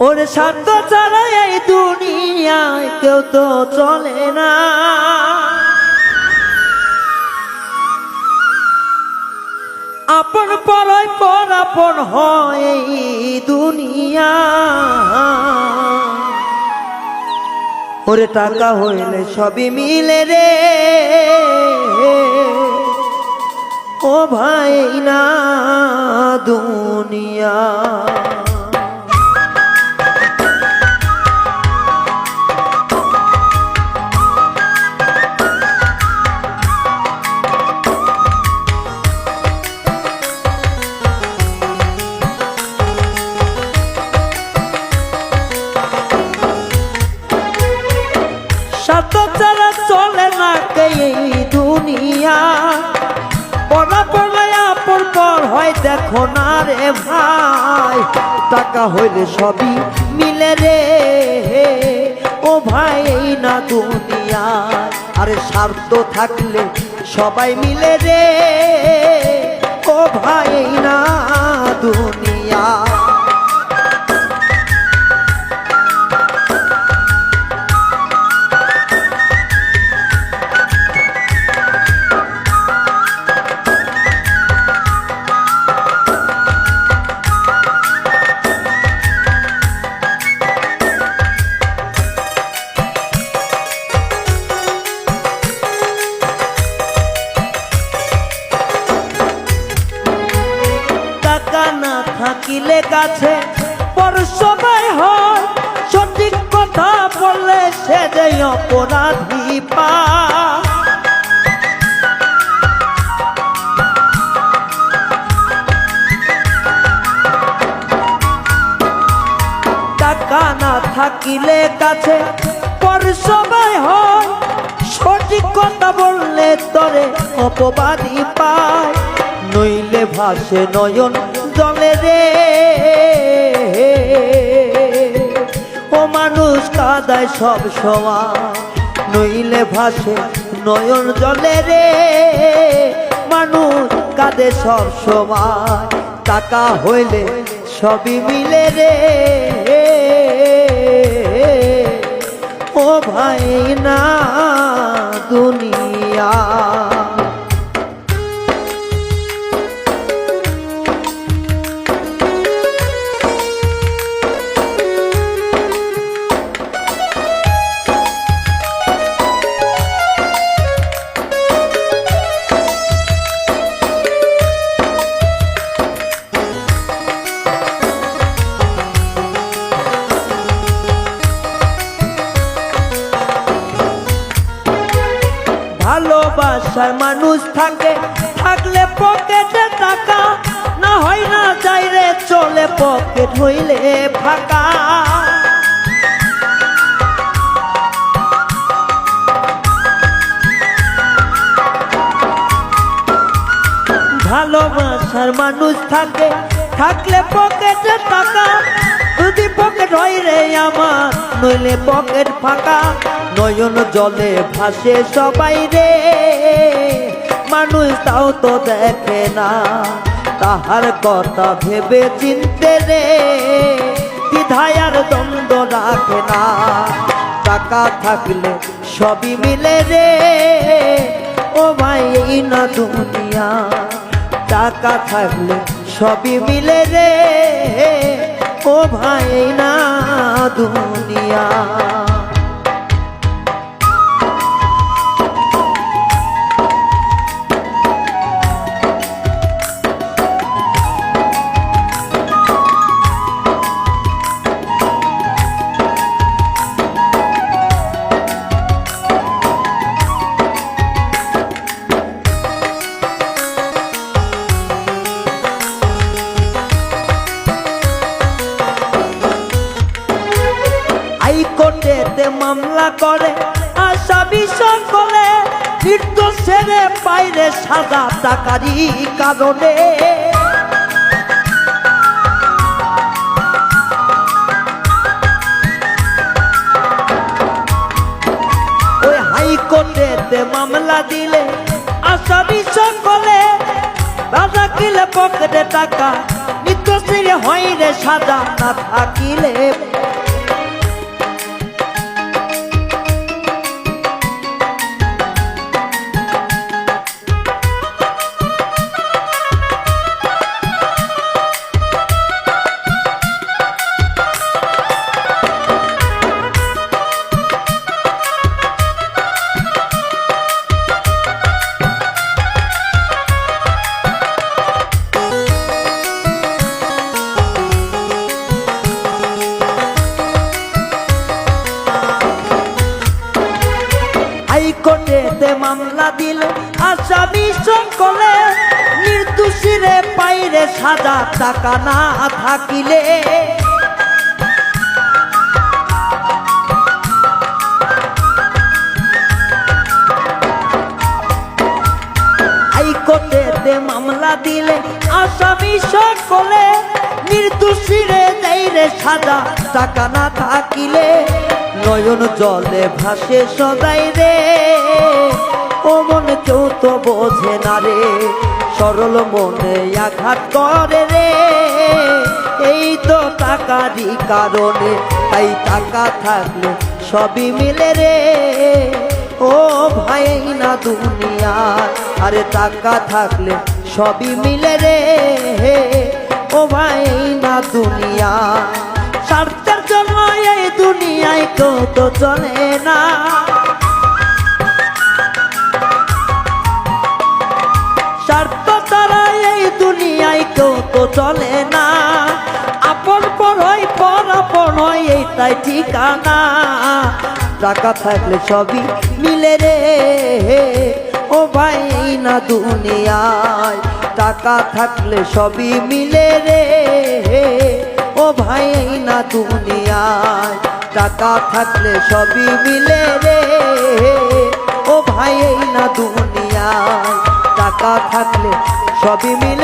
ওরে স্বার্থ ছাড়া এই দুনিয়ায় কেউ তো চলে না। আপন পরয় পর আপন হয় দুনিয়া। ওরে টাকা হইলে সবই মিলে রে। ও ভাই না দুনিয়া। পর দেখো না রে ভাই, টাকা হইলে সবই মিলে রে। ও ভাই, এই না দুনিয়া আরে স্বার্থ থাকলে সবাই মিলে রে। ও ভাই না থাকিলে কাছে পর সবাই হয়। সঠিক কথা বললে সে যে অপরাধী পা। টাকা না থাকিলে কাছে পর সবাই হয়। সঠিক কথা বললে তরে অপবাদী পায়। নইলে ভাসে নয়ন জলে রে। ও মানুষ কাদায় সব সময় নইলে ভাসে নয়ন জলে রে। মানুষ কাঁদে সব সময়, টাকা হইলে সবই মিলে রে। ও ভাই না। ভালোবাসার মানুষ থাকে, থাকলে পকেটে টাকা, না হয় না চাইরে চলে পকেট হইলে ফাঁকা। ভালোবাসার মানুষ থাকে, থাকলে পকেটে টাকা, যদি পকেট হয় রে আমার, নইলে পকেট ফাঁকা। নয়ন জলে ভাসে সবাই রে। মানুষ তাও তো দেখে না। তাহার কথা ভেবে চিনতে রে, দ্বিধায় আর দ্বন্দ্ব রাখে না। টাকা থাকলে সবই মিলে রে। ও ভাই না দুনিয়া। টাকা থাকলে সবই মিলে রে। ও ভাই না দুনিয়া। মামলা করে আসামি সকলে নির্দোষ ছেড়ে বাইরে সাদা টাকারই কারণে। ওই মামলা দিলে আসামি সকলে রাজা কিলে পকেটে টাকা নিত নির্দোষীর হয় রে সাদা না থাকিলে। মামলা দিল। আসামি সকলে নির্দোষীরে পাইরে সাজা, টাকা না থাকিলে। হাইকোর্টেতে মামলা দিলে, আসামি সকলে নির্দোষীরে দেইরে সাজা, টাকা না থাকিলে। নয়ন জলে ভাসে সদাই রে। ও মনে কেউ তো বোঝে না রে। সরল মনে আঘাত করে রে। এই তো টাকারই কারণে, তাই টাকা থাকলে সবই মিলে রে। ও ভাই না দুনিয়া, আরে টাকা থাকলে সবই মিলে রে। ও ভাই না দুনিয়া স্বার্থের জন্য এই দুনিয়ায় কেউ তো চলে না। কেউ তো চলে না। আপন পর পর আপন হয় এইটাই ঠিকানা। টাকা থাকলে সবই মিলে রে। ও ভাই না দুনিয়ায় টাকা থাকলে সবই মিলে রে। ও ভাই না দুনিয়ায় টাকা থাকলে সবই মিলে রে। ও ভাই না দুনিয়ায় টাকা থাকলে সবই মিলে